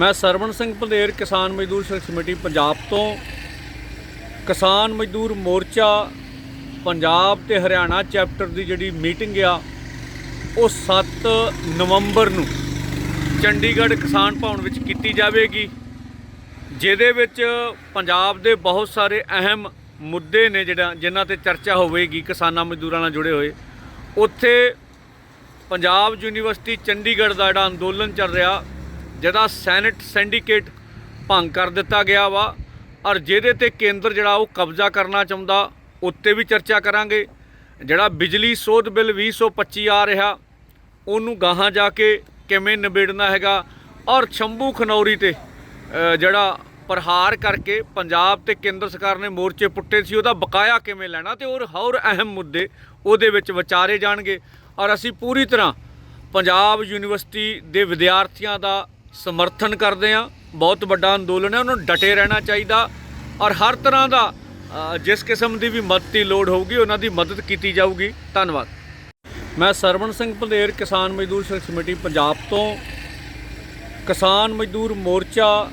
ਮੈਂ ਸਰਵਣ ਸਿੰਘ ਪੰਧੇਰ ਕਿਸਾਨ ਮਜ਼ਦੂਰ ਸੰਘ ਕਮੇਟੀ, ਪੰਜਾਬ ਤੋਂ। ਕਿਸਾਨ ਮਜ਼ਦੂਰ ਮੋਰਚਾ, ਪੰਜਾਬ ਤੇ ਹਰਿਆਣਾ ਚੈਪਟਰ ਦੀ ਜਿਹੜੀ ਮੀਟਿੰਗ ਆ, ਉਹ 7 ਨਵੰਬਰ ਨੂੰ ਚੰਡੀਗੜ੍ਹ ਕਿਸਾਨ ਭਵਨ ਵਿੱਚ ਕੀਤੀ ਜਾਵੇਗੀ, ਜਿਹਦੇ ਵਿੱਚ ਪੰਜਾਬ ਦੇ ਬਹੁਤ ਸਾਰੇ ਅਹਿਮ ਮੁੱਦੇ ਨੇ ਜਿਹੜਾ, ਜਿਨ੍ਹਾਂ ਤੇ ਚਰਚਾ ਹੋਵੇਗੀ, ਕਿਸਾਨਾਂ ਮਜ਼ਦੂਰਾਂ ਨਾਲ ਜੁੜੇ ਹੋਏ। ਉੱਥੇ ਪੰਜਾਬ ਯੂਨੀਵਰਸਿਟੀ ਚੰਡੀਗੜ੍ਹ ਦਾ ਜਿਹੜਾ ਅੰਦੋਲਨ ਚੱਲ ਰਿਹਾ ਜਿਹਦਾ ਸੈਨੇਟ ਸਿੰਡੀਕੇਟ ਭੰਗ ਕਰ ਦਿੱਤਾ ਗਿਆ ਵਾ ਔਰ ਜਿਹਦੇ ਤੇ ਕੇਂਦਰ ਜਿਹੜਾ ਉਹ ਕਬਜ਼ਾ ਕਰਨਾ ਚਾਹੁੰਦਾ, ਉੱਤੇ ਵੀ ਚਰਚਾ ਕਰਾਂਗੇ। ਜਿਹੜਾ ਬਿਜਲੀ ਸੋਧ ਬਿੱਲ 2025 ਆ ਰਿਹਾ, ਉਹਨੂੰ ਗਾਹਾਂ ਜਾ ਕੇ ਕਿਵੇਂ ਨਿਬੇੜਨਾ ਹੈਗਾ ਔਰ ਸ਼ੰਭੂ ਖਨੌਰੀ ਤੇ ਜਿਹੜਾ ਪ੍ਰਹਾਰ ਕਰਕੇ ਪੰਜਾਬ ਤੇ ਕੇਂਦਰ ਸਰਕਾਰ ਨੇ ਮੋਰਚੇ ਪੁੱਟੇ ਸੀ, ਉਹਦਾ ਬਕਾਇਆ ਕਿਵੇਂ ਲੈਣਾ ਤੇ ਹੋਰ ਹੋਰ ਅਹਿਮ ਮੁੱਦੇ ਉਹਦੇ ਵਿੱਚ ਵਿਚਾਰੇ ਜਾਣਗੇ। ਔਰ ਅਸੀਂ ਪੂਰੀ ਤਰ੍ਹਾਂ ਪੰਜਾਬ ਯੂਨੀਵਰਸਿਟੀ ਦੇ ਵਿਦਿਆਰਥੀਆਂ ਦਾ ਸਮਰਥਨ ਕਰਦੇ ਹਾਂ ਬਹੁਤ ਵੱਡਾ ਅੰਦੋਲਨ ਹੈ, ਉਹਨੂੰ ਡਟੇ ਰਹਿਣਾ ਚਾਹੀਦਾ। ਔਰ ਹਰ ਤਰ੍ਹਾਂ ਦਾ ਜਿਸ ਕਿਸਮ ਦੀ ਵੀ ਮਦਦ ਦੀ ਲੋੜ ਹੋਊਗੀ, ਉਹਨਾਂ ਦੀ ਮਦਦ ਕੀਤੀ ਜਾਊਗੀ। ਧੰਨਵਾਦ। ਮੈਂ ਸਰਵਣ ਸਿੰਘ ਪੰਧੇਰ ਕਿਸਾਨ ਮਜ਼ਦੂਰ ਸੰਘਰਸ਼ ਕਮੇਟੀ, ਪੰਜਾਬ ਤੋਂ। ਕਿਸਾਨ ਮਜ਼ਦੂਰ ਮੋਰਚਾ,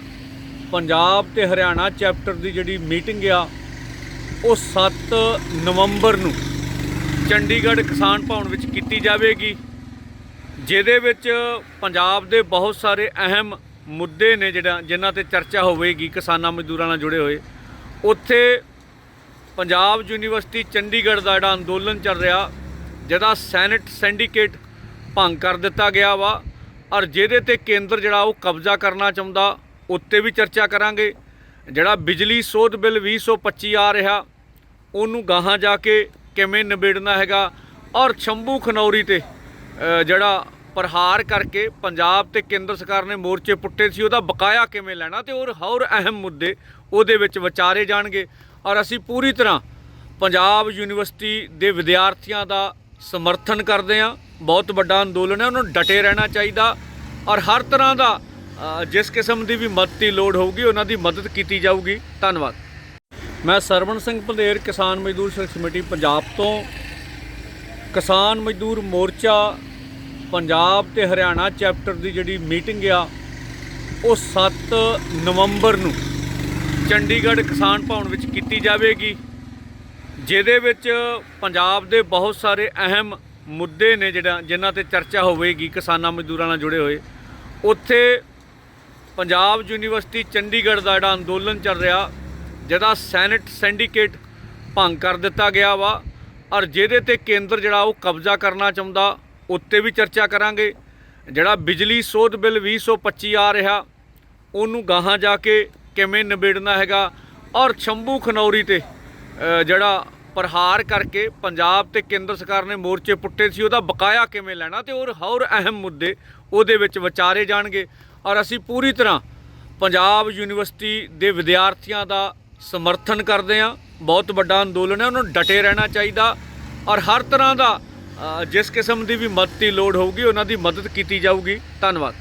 ਪੰਜਾਬ ਤੇ ਹਰਿਆਣਾ ਚੈਪਟਰ ਦੀ ਜਿਹੜੀ ਮੀਟਿੰਗ ਆ, ਉਹ 7 ਨਵੰਬਰ ਨੂੰ ਚੰਡੀਗੜ੍ਹ ਕਿਸਾਨ ਭਵਨ ਵਿੱਚ ਕੀਤੀ ਜਾਵੇਗੀ। ਜਿਹਦੇ ਵਿੱਚ ਪੰਜਾਬ ਦੇ ਬਹੁਤ ਸਾਰੇ ਅਹਿਮ ਮੁੱਦੇ ਨੇ ਜਿਹੜਾ, ਜਿਨ੍ਹਾਂ ਤੇ ਚਰਚਾ ਹੋਵੇਗੀ ਕਿਸਾਨਾਂ ਮਜ਼ਦੂਰਾਂ ਨਾਲ ਜੁੜੇ ਹੋਏ। ਉੱਥੇ ਪੰਜਾਬ ਯੂਨੀਵਰਸਿਟੀ ਚੰਡੀਗੜ੍ਹ ਦਾ ਜਿਹੜਾ ਅੰਦੋਲਨ ਚੱਲ ਰਿਹਾ, ਜਿਹਦਾ ਸੈਨੇਟ ਸਿੰਡੀਕੇਟ ਭੰਗ ਕਰ ਦਿੱਤਾ ਗਿਆ ਵਾ, ਔਰ ਜਿਹਦੇ ਤੇ ਕੇਂਦਰ ਜਿਹੜਾ ਉਹ ਕਬਜ਼ਾ ਕਰਨਾ ਚਾਹੁੰਦਾ, ਉੱਤੇ ਵੀ ਚਰਚਾ ਕਰਾਂਗੇ। ਜਿਹੜਾ ਬਿਜਲੀ ਸੋਧ ਬਿੱਲ 2025 ਆ ਰਿਹਾ, ਉਹਨੂੰ ਗਾਹਾਂ ਜਾ ਕੇ ਕਿਵੇਂ ਨਿਬੇੜਨਾ ਹੈਗਾ, ਔਰ ਸ਼ੰਭੂ ਖਨੌਰੀ ਤੇ ਜਿਹੜਾ ਪ੍ਰਹਾਰ ਕਰਕੇ ਪੰਜਾਬ ਤੇ ਕੇਂਦਰ ਸਰਕਾਰ ਨੇ ਮੋਰਚੇ ਪੁੱਟੇ ਸੀ, ਉਹਦਾ ਬਕਾਇਆ ਕਿਵੇਂ ਲੈਣਾ ਤੇ ਹੋਰ ਹੋਰ ਅਹਿਮ ਮੁੱਦੇ ਉਹਦੇ ਵਿੱਚ ਵਿਚਾਰੇ ਜਾਣਗੇ। ਔਰ ਅਸੀਂ ਪੂਰੀ ਤਰ੍ਹਾਂ ਪੰਜਾਬ ਯੂਨੀਵਰਸਿਟੀ ਦੇ ਵਿਦਿਆਰਥੀਆਂ ਦਾ ਸਮਰਥਨ ਕਰਦੇ ਹਾਂ। ਬਹੁਤ ਵੱਡਾ ਅੰਦੋਲਨ ਹੈ, ਉਹਨੂੰ ਡਟੇ ਰਹਿਣਾ ਚਾਹੀਦਾ। ਔਰ ਹਰ ਤਰ੍ਹਾਂ ਦਾ ਜਿਸ ਕਿਸਮ ਦੀ ਵੀ ਮਦਦ ਦੀ ਲੋੜ ਹੋਊਗੀ, ਉਹਨਾਂ ਦੀ ਮਦਦ ਕੀਤੀ ਜਾਊਗੀ। ਧੰਨਵਾਦ। ਮੈਂ ਸਰਵਣ ਸਿੰਘ ਪੰਧੇਰ ਕਿਸਾਨ ਮਜ਼ਦੂਰ ਸੰਘਰਸ਼ ਕਮੇਟੀ, ਪੰਜਾਬ ਤੋਂ। ਕਿਸਾਨ ਮਜ਼ਦੂਰ ਮੋਰਚਾ ਪੰਜਾਬ ਤੇ ਹਰਿਆਣਾ ਚੈਪਟਰ ਦੀ ਜਿਹੜੀ ਮੀਟਿੰਗ ਆ, ਉਹ 7 ਨਵੰਬਰ ਨੂੰ ਚੰਡੀਗੜ੍ਹ ਕਿਸਾਨ ਭਵਨ ਵਿੱਚ ਕੀਤੀ ਜਾਵੇਗੀ, ਜਿਹਦੇ ਵਿੱਚ ਪੰਜਾਬ ਦੇ ਬਹੁਤ ਸਾਰੇ ਅਹਿਮ ਮੁੱਦੇ ਨੇ ਜਿਹੜਾ, ਜਿਨ੍ਹਾਂ ਤੇ ਚਰਚਾ ਹੋਵੇਗੀ, ਕਿਸਾਨਾਂ ਮਜ਼ਦੂਰਾਂ ਨਾਲ ਜੁੜੇ ਹੋਏ। ਉੱਥੇ ਪੰਜਾਬ ਯੂਨੀਵਰਸਿਟੀ ਚੰਡੀਗੜ੍ਹ ਦਾ ਜਿਹੜਾ ਅੰਦੋਲਨ ਚੱਲ ਰਿਹਾ, ਜਿਹਦਾ ਸੈਨੇਟ ਸਿੰਡੀਕੇਟ ਭੰਗ ਕਰ ਦਿੱਤਾ ਗਿਆ ਵਾ, ਔਰ ਜਿਹਦੇ ਤੇ ਕੇਂਦਰ ਜਿਹੜਾ ਉਹ ਕਬਜ਼ਾ ਕਰਨਾ ਚਾਹੁੰਦਾ ਉੱਤੇ ਵੀ ਚਰਚਾ ਕਰਾਂਗੇ। ਜਿਹੜਾ ਬਿਜਲੀ ਸੋਧ ਬਿੱਲ 2025 ਆ ਰਿਹਾ, ਉਹਨੂੰ ਗਾਹਾਂ ਜਾ ਕੇ ਕਿਵੇਂ ਨਿਬੇੜਨਾ ਹੈਗਾ ਔਰ ਸ਼ੰਭੂ ਖਨੌਰੀ ਤੇ ਜਿਹੜਾ ਪ੍ਰਹਾਰ ਕਰਕੇ ਪੰਜਾਬ ਤੇ ਕੇਂਦਰ ਸਰਕਾਰ ਨੇ ਮੋਰਚੇ ਪੁੱਟੇ ਸੀ, ਉਹਦਾ ਬਕਾਇਆ ਕਿਵੇਂ ਲੈਣਾ ਤੇ ਹੋਰ ਹੋਰ ਅਹਿਮ ਮੁੱਦੇ ਉਹਦੇ ਵਿੱਚ ਵਿਚਾਰੇ ਜਾਣਗੇ। ਔਰ ਅਸੀਂ ਪੂਰੀ ਤਰ੍ਹਾਂ ਪੰਜਾਬ ਯੂਨੀਵਰਸਿਟੀ ਦੇ ਵਿਦਿਆਰਥੀਆਂ ਦਾ ਸਮਰਥਨ ਕਰਦੇ ਹਾਂ। ਬਹੁਤ ਵੱਡਾ ਅੰਦੋਲਨ ਹੈ, ਉਹਨੂੰ ਡਟੇ ਰਹਿਣਾ ਚਾਹੀਦਾ ਔਰ ਹਰ ਤਰ੍ਹਾਂ ਦਾ ਜਿਸ ਕਿਸਮ ਦੀ ਵੀ ਮਦਦ ਦੀ ਲੋੜ ਹੋਊਗੀ ਉਹਨਾਂ ਦੀ ਮਦਦ ਕੀਤੀ ਜਾਊਗੀ। ਧੰਨਵਾਦ।